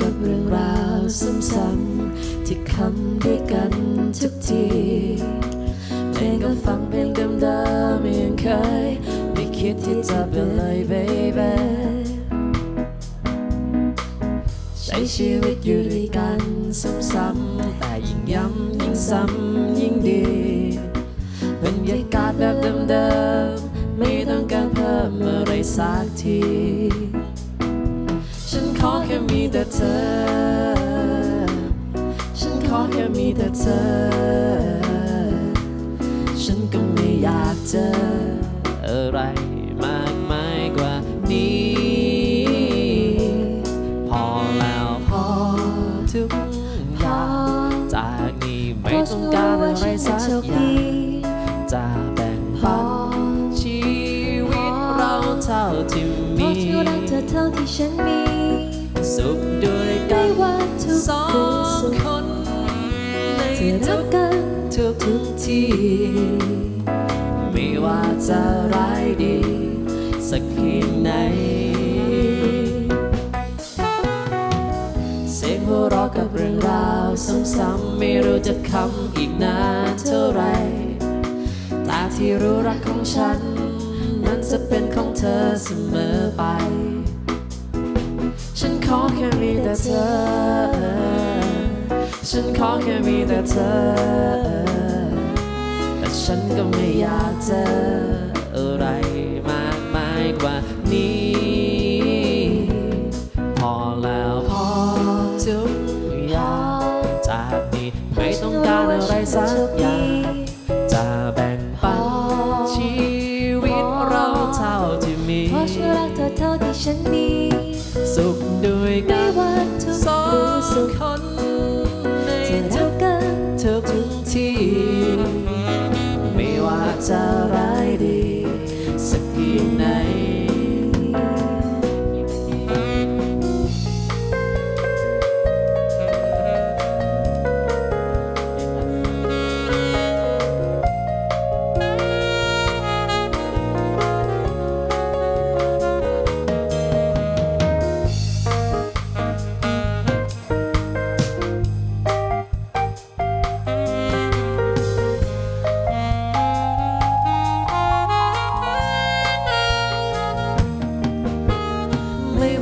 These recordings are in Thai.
กับเรื่องราวซ้ำๆที่คำด้วยกันทุกทีเพลงก็ฟังเพลงเดิมๆยังเคยไม่คิดที่จะเปลี่ยนเลย baby ใช้ชีวิตอยู่ด้วยกันซ้ำๆแต่ยิ่งย้ำยิ่งซ้ำยิ่งดีบรรยากาศแบบเดิมๆไม่ต้องการเพิ่มอะไรสักที มีแต่เธอ ฉันขอแค่มีแต่เธอ ฉันก็ไม่อยากเจออะไรมากมายกว่านี้ พอแล้วพอทุกอย่างจากนี้ไม่ต้องการอะไรสักอย่างจะแบ่งปันชีวิตเราเท่าที่เพมีราะฉันรักเธอเท่าที่ฉันมี สุขด้วยกัไม่นว่าทุกสองคนในจะรัทุกกันทุกทุกทีไม่ว่าจะร้ายดี สักเพียงไหน เสียงหัวเราะกับเรื่องราวซ้ำๆไม่รู้จะคำอีกนานเท่าไรต่ที่รู้รักของฉัน นั้นจะเป็นของเธอเสมอไป อแค่มีแต่เธอ ฉันขอแค่มีแต่เธอ แต่ฉันก็ไม่อยากเจออะไรมากมายกว่านี้ พอแล้วพอทุกอย่างจากนี้ไม่ต้องการอะไรสักอย่างจะแบ่งปันชีวิตเราเท่าที่มีเพราะฉันรักเธอเท่าที่ฉันมี สุขด้วยกันว่าทุกสองสุขคนในจะทุรักกันทุกที่ไม่ว่าจะ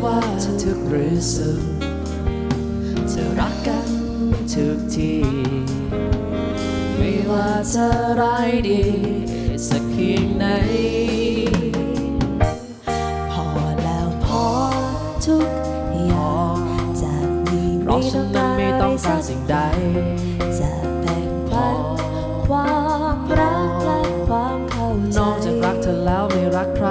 ว่าจะทุกหรือสุขจะรักกันทุกทีไม่ว่าจะร้ายดีสักเพียงไหน พอแล้วพอทุกอย่างจากนี้เพราะฉันนั้นไม่ต้องการสิ่งใด จะแบ่งปันความรักและความเข้าใจนอกจากรักเธอแล้วไม่รักใคร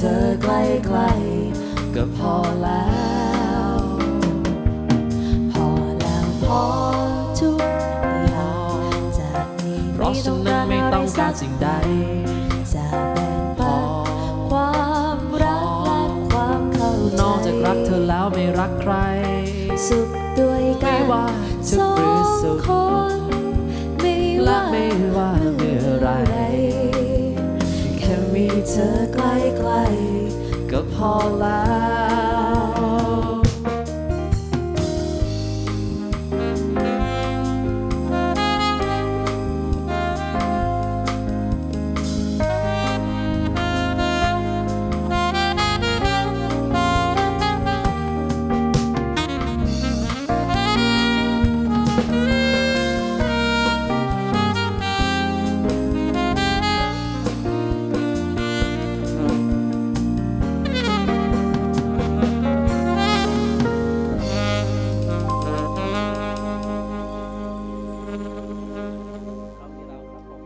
เธอใกล้ๆก็พอแล้ว พอแล้วพอทุกอย่างจากนี้เพราะฉันนั้นไม่ต้องการสิ่งใด จะแบ่งปันความรักและความเข้าใจนอกจากรักเธอแล้วไม่รักใคร สุขด้วยกัไม่นว่าทุสกอข์หรืองสุขคนไม่และว่าไม่ว่า ธอใกล้ๆก็พอแล้ว